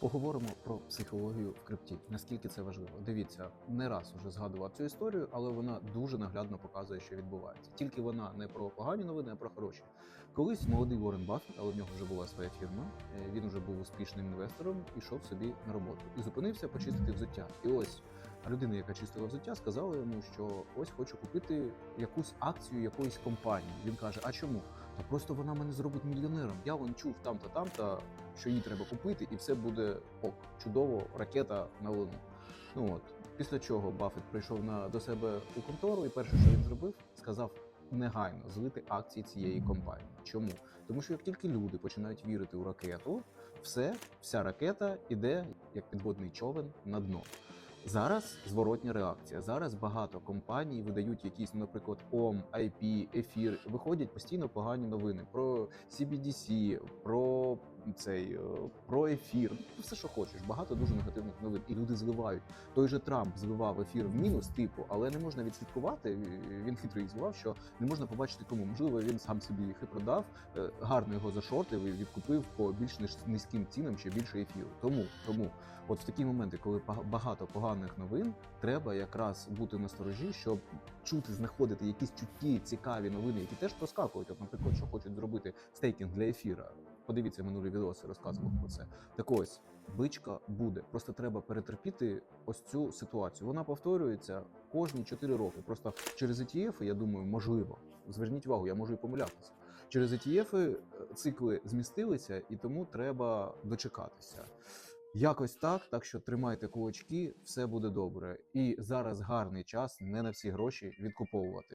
Поговоримо про психологію в крипті. Наскільки це важливо? Дивіться, не раз уже згадував цю історію, але вона дуже наглядно показує, що відбувається. Тільки вона не про погані новини, а про хороші. Колись молодий Уоррен Баффет, але в нього вже була своя фірма. е, Він вже був успішним інвестором, ішов собі на роботу і зупинився почистити взуття. І ось людина, яка чистила взуття, сказала йому, що ось хочу купити якусь акцію якоїсь компанії. Він каже: А чому? Та просто вона мене зробить мільйонером. Я вон чув там-то, там-то, що її треба купити, і все буде ок. Чудово, ракета на луну. Ну от після чого Баффет прийшов на до себе у контору, і перше, що він зробив, сказав негайно злити акції цієї компанії. Чому? Тому що як тільки люди починають вірити у ракету, все, вся ракета іде як підводний човен на дно. Зараз зворотня реакція. Зараз багато компаній видають якісь, наприклад, ОМ, IP, ефір. Виходять постійно погані новини про CBDC, про цей е, про ефір. Ну, все, що хочеш. Багато дуже негативних новин. І люди зливають. Той же Трамп зливав ефір в мінус, типу, але не можна відслідкувати. Він хитро їх зливав, що не можна побачити кому. Можливо, він сам собі їх і продав, е, гарно його зашортив і відкупив по більш низьким цінам ще більше ефіру. Тому тому, от в такі моменти, коли багато поганих новин, треба якраз бути насторожі, щоб чути, знаходити якісь чуткі, цікаві новини, які теж проскакують. От, наприклад, що хочуть зробити стейкінг для ефіра. Подивіться минулі відоси, розказував про це. Так ось бичка буде. Просто треба перетерпіти ось цю ситуацію. Вона повторюється кожні 4 роки. Просто через ETF, я думаю, можливо. Зверніть увагу, я можу і помилятися. Через ETF е, цикли змістилися, і тому треба дочекатися. Якось так, так що тримайте кулачки, все буде добре. І зараз гарний час не на всі гроші відкуповувати.